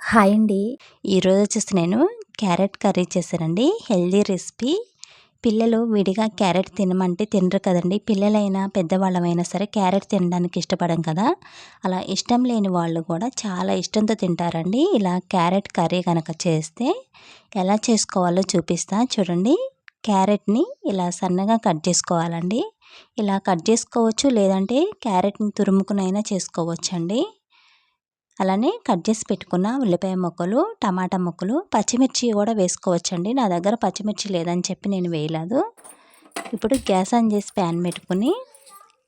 Hi అండి. ఈరోజు వచ్చేసి నేను క్యారెట్ కర్రీ చేశానండి. Healthy recipe. పిల్లలు విడిగా క్యారెట్ తినమంటే తినరు కదండి. పిల్లలైనా పెద్దవాళ్ళమైనా సరే క్యారెట్ తినడానికి ఇష్టపడం కదా. అలా ఇష్టం లేని వాళ్ళు కూడా చాలా ఇష్టంతో తింటారండి. ఇలా క్యారెట్ కర్రీ కనుక చేస్తే ఎలా చేసుకోవాలో చూపిస్తా. చూడండి. క్యారెట్ని ఇలా సన్నగా కట్ చేసుకోవాలండి. ఇలా కట్ చేసుకోవచ్చు లేదంటే క్యారెట్ని తురుముకునైనా చేసుకోవచ్చండి. అలానే కట్ చేసి పెట్టుకున్న ఉల్లిపాయ ముక్కలు టమాటా ముక్కలు పచ్చిమిర్చి కూడా వేసుకోవచ్చండి. నా దగ్గర పచ్చిమిర్చి లేదని చెప్పి నేను వేయలేదు. ఇప్పుడు గ్యాస్ ఆన్ చేసి ప్యాన్ పెట్టుకుని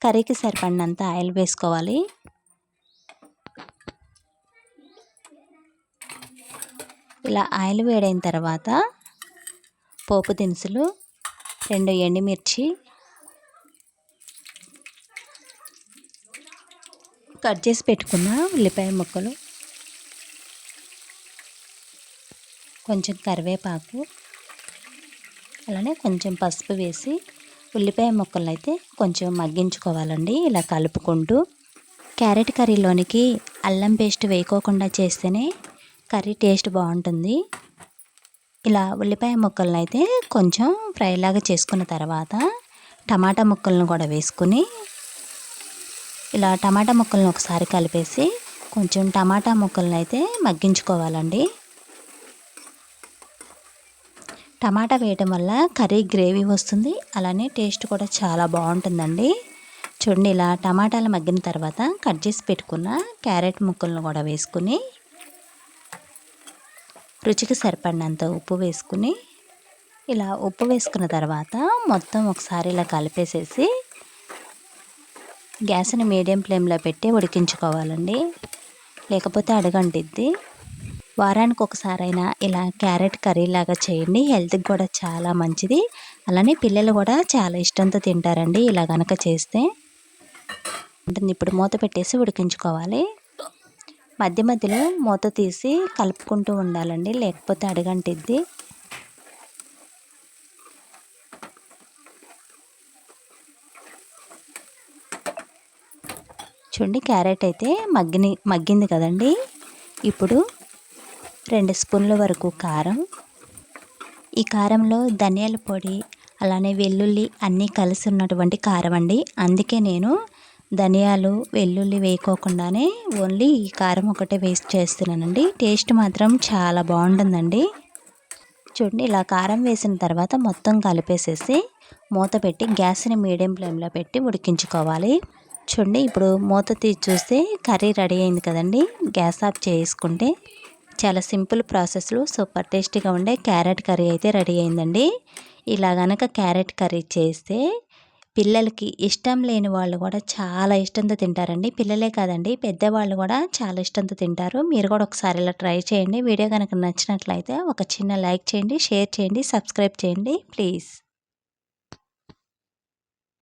కర్రీకి సరిపడినంత ఆయిల్ వేసుకోవాలి. ఇలా ఆయిల్ వేడైన తర్వాత పోపు దినుసులు రెండు ఎండుమిర్చి కట్ చేసి పెట్టుకున్న ఉల్లిపాయ ముక్కలు కొంచెం కరివేపాకు అలానే కొంచెం పసుపు వేసి ఉల్లిపాయ ముక్కలు అయితే కొంచెం మగ్గించుకోవాలండి. ఇలా కలుపుకుంటూ క్యారెట్ కర్రీలోనికి అల్లం పేస్ట్ వేయకోకుండా చేస్తేనే కర్రీ టేస్ట్ బాగుంటుంది. ఇలా ఉల్లిపాయ ముక్కలను అయితే కొంచెం ఫ్రైలాగా చేసుకున్న తర్వాత టమాటా ముక్కలను కూడా వేసుకుని ఇలా టమాటా ముక్కలను ఒకసారి కలిపేసి కొంచెం టమాటా ముక్కలను అయితే మగ్గించుకోవాలండి. టమాటా వేయటం వల్ల కర్రీ గ్రేవీ వస్తుంది. అలానే టేస్ట్ కూడా చాలా బాగుంటుందండి. చూడండి ఇలా టమాటాలు మగ్గిన తర్వాత కట్ చేసి పెట్టుకున్న క్యారెట్ ముక్కలను కూడా వేసుకుని రుచికి సరిపడినంత ఉప్పు వేసుకుని ఇలా ఉప్పు వేసుకున్న తర్వాత మొత్తం ఒకసారి ఇలా కలిపేసేసి గ్యాస్ని మీడియం ఫ్లేమ్లో పెట్టి ఉడికించుకోవాలండి. లేకపోతే అడగంటిద్ది. వారానికి ఒకసారైనా ఇలా క్యారెట్ కర్రీ లాగా చేయండి. హెల్త్కి కూడా చాలా మంచిది. అలానే పిల్లలు కూడా చాలా ఇష్టంతో తింటారండి ఇలా కనుక చేస్తే. ఇప్పుడు మూత పెట్టేసి ఉడికించుకోవాలి. మధ్య మధ్యలో మూత తీసి కలుపుకుంటూ ఉండాలండి. లేకపోతే అడగంటిద్ది. చూడండి క్యారెట్ అయితే మగ్గిని మగ్గింది కదండి. ఇప్పుడు రెండు స్పూన్ల వరకు కారం. ఈ కారంలో ధనియాల పొడి అలానే వెల్లుల్లి అన్నీ కలిసి ఉన్నటువంటి కారం అండి. అందుకే నేను ధనియాలు వెల్లుల్లి వేయకోకుండానే ఓన్లీ ఈ కారం ఒకటే వేస్ట్ చేస్తున్నానండి. టేస్ట్ మాత్రం చాలా బాగుంటుందండి. చూడండి ఇలా కారం వేసిన తర్వాత మొత్తం కలిపేసేసి మూత పెట్టి గ్యాస్ని మీడియం ఫ్లేమ్లో పెట్టి ఉడికించుకోవాలి. చూడండి ఇప్పుడు మూత తీసి చూస్తే కర్రీ రెడీ అయింది కదండి. గ్యాస్ ఆఫ్ చేసుకుంటే చాలా సింపుల్ ప్రాసెస్లో సూపర్ టేస్టీగా ఉండే క్యారెట్ కర్రీ అయితే రెడీ అయిందండి. ఇలా గనక క్యారెట్ కర్రీ చేస్తే పిల్లలకి ఇష్టం లేని వాళ్ళు కూడా చాలా ఇష్టంతో తింటారండి. పిల్లలే కాదండి పెద్దవాళ్ళు కూడా చాలా ఇష్టంతో తింటారు. మీరు కూడా ఒకసారి ఇలా ట్రై చేయండి. వీడియో కనుక నచ్చినట్లయితే ఒక చిన్న లైక్ చేయండి షేర్ చేయండి సబ్స్క్రైబ్ చేయండి ప్లీజ్.